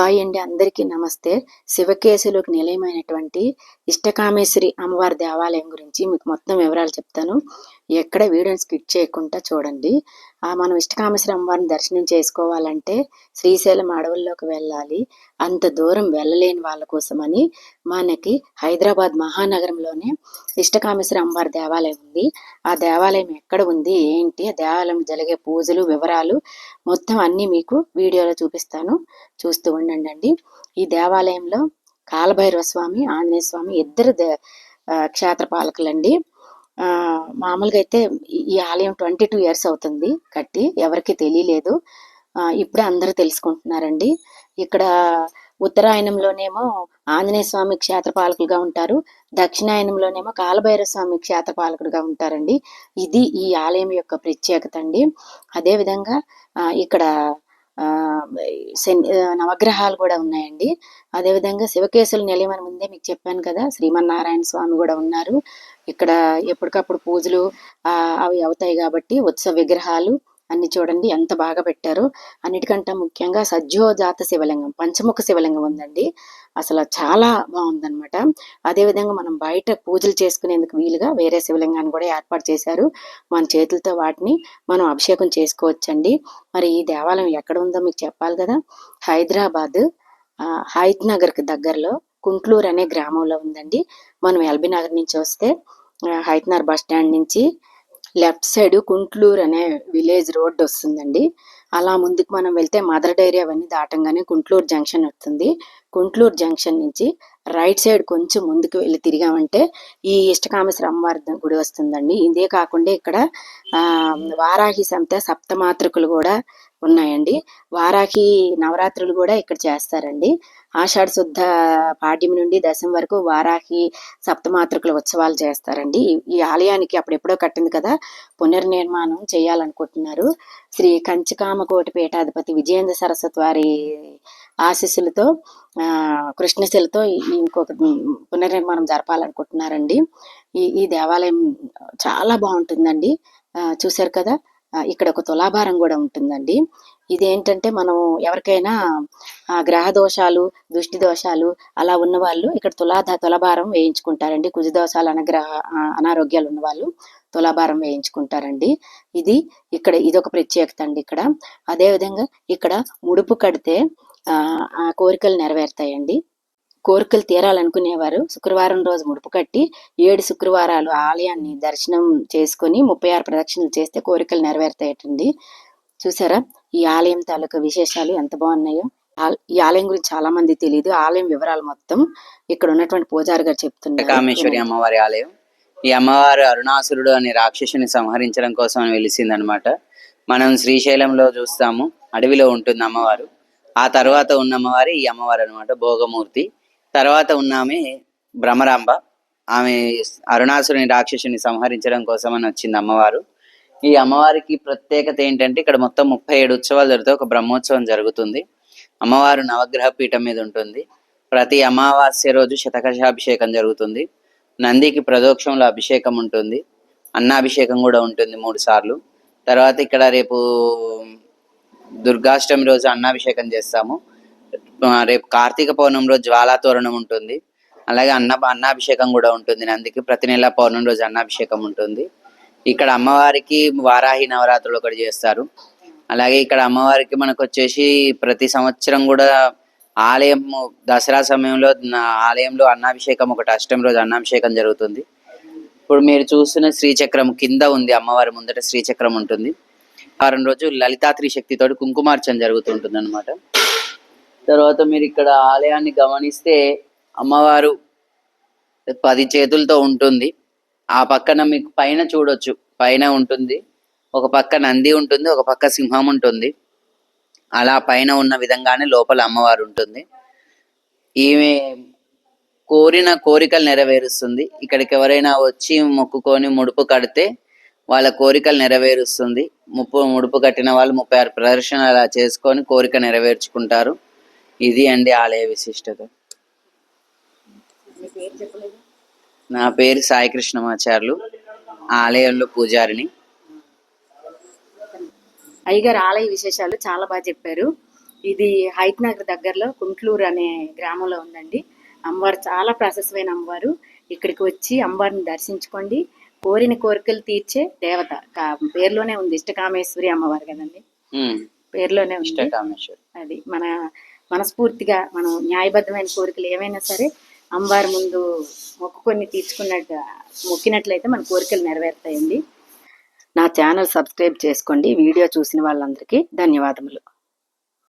Hi అండి అందరికీ నమస్తే. శివకేశులకు నిలయమైనటువంటి ఇష్టకామేశ్వరి అమ్మవారి దేవాలయం గురించి మీకు మొత్తం వివరాలు చెప్తాను. ఎక్కడ వీడియోని స్కిప్ చేయకుండా చూడండి. ఆ మనం ఇష్టకామేశ్వరి అమ్మవారిని దర్శనం చేసుకోవాలంటే శ్రీశైలం అడవుల్లోకి వెళ్ళాలి. అంత దూరం వెళ్ళలేని వాళ్ళ కోసమని మనకి హైదరాబాద్ మహానగరంలోనే ఇష్టకామేశ్వర అమ్మవారి దేవాలయం ఉంది. ఆ దేవాలయం ఎక్కడ ఉంది ఏంటి ఆ దేవాలయం జరిగే పూజలు వివరాలు మొత్తం అన్నీ మీకు వీడియోలో చూపిస్తాను. చూస్తూ ఉండండి అండి ఈ దేవాలయంలో కాలభైరవ స్వామి ఆంజనేయ స్వామి ఇద్దరు దే మామూలుగా అయితే ఈ- ఆలయం ట్వంటీ టూ ఇయర్స్ అవుతుంది కట్టి ఎవరికి తెలియలేదు. ఇప్పుడే అందరూ తెలుసుకుంటున్నారండి. ఇక్కడ ఉత్తరాయణంలోనేమో ఆంజనేయ స్వామి క్షేత్ర పాలకులుగా ఉంటారు. దక్షిణాయనంలోనేమో కాలభైరవ స్వామి క్షేత్రపాలకుడుగా ఉంటారండి. ఇది ఈ ఆలయం యొక్క ప్రత్యేకత అండి. అదేవిధంగా ఇక్కడ ఆ, శని నవగ్రహాలు కూడా ఉన్నాయండి. అదేవిధంగా శివకేశులు నిలయం ముందే మీకు చెప్పాను కదా శ్రీమన్నారాయణ స్వామి కూడా ఉన్నారు. ఇక్కడ ఎప్పటికప్పుడు పూజలు అవి అవుతాయి కాబట్టి ఉత్సవ విగ్రహాలు అన్ని చూడండి ఎంత బాగా పెట్టారు. అన్నిటికంటే ముఖ్యంగా సజ్జోజాత శివలింగం పంచముఖ శివలింగం ఉందండి. అసలు చాలా బాగుందనమాట అదేవిధంగా మనం బయట పూజలు చేసుకునేందుకు వీలుగా వేరే శివలింగాన్ని కూడా ఏర్పాటు చేశారు. మన చేతులతో వాటిని మనం అభిషేకం చేసుకోవచ్చండి. మరి ఈ దేవాలయం ఎక్కడ ఉందో మీకు చెప్పాలి కదా? హైదరాబాద్ హైద్ నగర్కి దగ్గరలో కుంట్లూరు అనే గ్రామంలో ఉందండి. మనం ఎల్బీ నగర్ నుంచి వస్తే హైతనార్ బస్ స్టాండ్ నుంచి లెఫ్ట్ సైడ్ కుంట్లూరు అనే విలేజ్ రోడ్ వస్తుందండి. అలా ముందుకు మనం వెళ్తే మదర్ డైరీ అవన్నీ దాటంగానే కుంట్లూరు జంక్షన్ వస్తుంది. కుంట్లూరు జంక్షన్ నుంచి రైట్ సైడ్ కొంచెం ముందుకు వెళ్ళి తిరిగామంటే ఈ ఇష్టకామేశ్వర అమ్మవారి గుడి వస్తుందండి. ఇదే కాకుండా ఇక్కడ వారాహి సంత సప్తమాతృకులు కూడా ఉన్నాయండి. వారాహి నవరాత్రులు కూడా ఇక్కడ చేస్తారండి. ఆషాఢ శుద్ధ పాడ్యమి నుండి దశమి వరకు వారాహి సప్తమాతృకుల ఉత్సవాలు చేస్తారండి. ఈ- ఆలయానికి అప్పుడెప్పుడో కట్టింది కదా పునర్నిర్మాణం చేయాలనుకుంటున్నారు. శ్రీ కంచికామకోటి పీఠాధిపతి విజయేంద్ర సరస్వతి వారి ఆశీస్సులతో కృష్ణశిలతో ఇంకొక పునర్నిర్మాణం జరపాలనుకుంటున్నారండి. ఈ ఈ దేవాలయం చాలా బాగుంటుందండి. చూశారు కదా ఇక్కడ ఒక తులాభారం కూడా ఉంటుందండి. ఇదేంటంటే మనం ఎవరికైనా గ్రహ దోషాలు దృష్టి దోషాలు అలా ఉన్న వాళ్ళు ఇక్కడ తులాధ తులభారం వేయించుకుంటారండి. కుజ దోషాలు అనగ్రహ అనారోగ్యాలు ఉన్న వాళ్ళు తులాభారం వేయించుకుంటారండి. ఇది ఇక్కడ ఇది ఒక ప్రత్యేకత అండి ఇక్కడ. అదే విధంగా ఇక్కడ ముడుపు కడితే ఆ ఆ కోరికలు నెరవేరుతాయండి. కోరికలు తీరాలనుకునేవారు. శుక్రవారం రోజు ముడుపు కట్టి ఏడు శుక్రవారాలు ఆలయాన్ని దర్శనం చేసుకొని ముప్పై ఆరు ప్రదక్షిణలు చేస్తే కోరికలు నెరవేరుతాయటండి. చూసారా? ఈ ఆలయం తాలూకా విశేషాలు ఎంత బాగున్నాయో. ఈ ఆలయం గురించి చాలా మంది తెలియదు ఆలయం వివరాలు మొత్తం ఇక్కడ ఉన్నటువంటి పూజారి గారు చెప్తున్నారు. కామేశ్వరి అమ్మవారి ఆలయం. ఈ అమ్మవారు అరుణాసురుడు అనే రాక్షసుని సంహరించడం కోసం వెలిసిందనమాట. మనం శ్రీశైలంలో చూస్తాము. అడవిలో ఉంటుంది అమ్మవారు. ఆ తర్వాత ఉన్న అమ్మవారి ఈ అమ్మవారు అనమాట. భోగమూర్తి. తర్వాత ఉన్న ఆమె భ్రమరాంబ ఆమె అరుణాసురుని రాక్షసుని సంహరించడం కోసం అని వచ్చింది అమ్మవారు. ఈ అమ్మవారికి ప్రత్యేకత ఏంటంటే ఇక్కడ మొత్తం ముప్పై ఏడు ఉత్సవాలు జరుగుతాయి. ఒక బ్రహ్మోత్సవం జరుగుతుంది. అమ్మవారు నవగ్రహ పీఠం మీద ఉంటుంది. ప్రతి అమావాస్య రోజు శతకషాభిషేకం జరుగుతుంది. నందికి ప్రదోక్షంలో అభిషేకం ఉంటుంది. అన్నాభిషేకం కూడా ఉంటుంది మూడు సార్లు. తర్వాత ఇక్కడ రేపు దుర్గాష్టమి రోజు అన్నాభిషేకం చేస్తాము. రేపు కార్తీక పౌర్ణమి రోజు జ్వాలా తోరణం ఉంటుంది. అలాగే అన్న అన్నాభిషేకం కూడా ఉంటుంది. అందుకే ప్రతి నెల పౌర్ణమి రోజు అన్నాభిషేకం ఉంటుంది. ఇక్కడ అమ్మవారికి వారాహి నవరాత్రులు ఒకటి చేస్తారు. అలాగే ఇక్కడ అమ్మవారికి మనకు వచ్చేసి ప్రతి సంవత్సరం కూడా ఆలయం దసరా సమయంలో ఆలయంలో అన్నాభిషేకం ఒకటి అష్టమి రోజు అన్నాభిషేకం జరుగుతుంది. ఇప్పుడు మీరు చూస్తున్న శ్రీచక్రం కింద ఉంది అమ్మవారి ముందట శ్రీచక్రం ఉంటుంది. వారం రోజు లలితా త్రిశక్తితోటి కుంకుమార్చన జరుగుతుంటుంది అనమాట తర్వాత మీరు ఇక్కడ ఆలయాన్ని గమనిస్తే అమ్మవారు పది చేతులతో ఉంటుంది. ఆ పక్కన మీకు పైన చూడొచ్చు. పైన ఉంటుంది. ఒక పక్క నంది ఉంటుంది. ఒక పక్క సింహం ఉంటుంది. అలా పైన ఉన్న విధంగానే లోపల అమ్మవారు ఉంటుంది. ఈమె కోరిన కోరికలు నెరవేరుస్తుంది. ఇక్కడికి ఎవరైనా వచ్చి మొక్కుకొని ముడుపు కడితే వాళ్ళ కోరికలు నెరవేరుస్తుంది. ముప్పు ముడుపు కట్టిన వాళ్ళు ముప్పై ఆరు ప్రదర్శన అలా చేసుకొని కోరిక నెరవేర్చుకుంటారు. ఇది అండి ఆలయ విశిష్టత. నా పేరు సాయి కృష్ణమాచార్యులు ఆలయంలో పూజారిని. అయ్యగారు ఆలయ విశేషాలు చాలా బాగా చెప్పారు. ఇది హైట్ నగర్ దగ్గరలో కుంట్లూరు అనే గ్రామంలో ఉందండి. అమ్మవారు చాలా ప్రశస్తమైన అమ్మవారు. ఇక్కడికి వచ్చి అమ్మవారిని దర్శించుకోండి. కోరిన కోరికలు తీర్చే దేవత. పేరులోనే ఉంది ఇష్టకామేశ్వరి అమ్మవారు కదండి. పేరులోనే ఉంది. అది మన మనస్ఫూర్తిగా మనం న్యాయబద్ధమైన కోరికలు ఏమైనా సరే అమ్మవారి ముందు మొక్కుకొని తీర్చుకున్నట్టు మొక్కినట్లయితే మన కోరికలు నెరవేరుతాయండి. నా ఛానల్ సబ్స్క్రైబ్ చేసుకోండి. వీడియో చూసిన వాళ్ళందరికీ ధన్యవాదములు.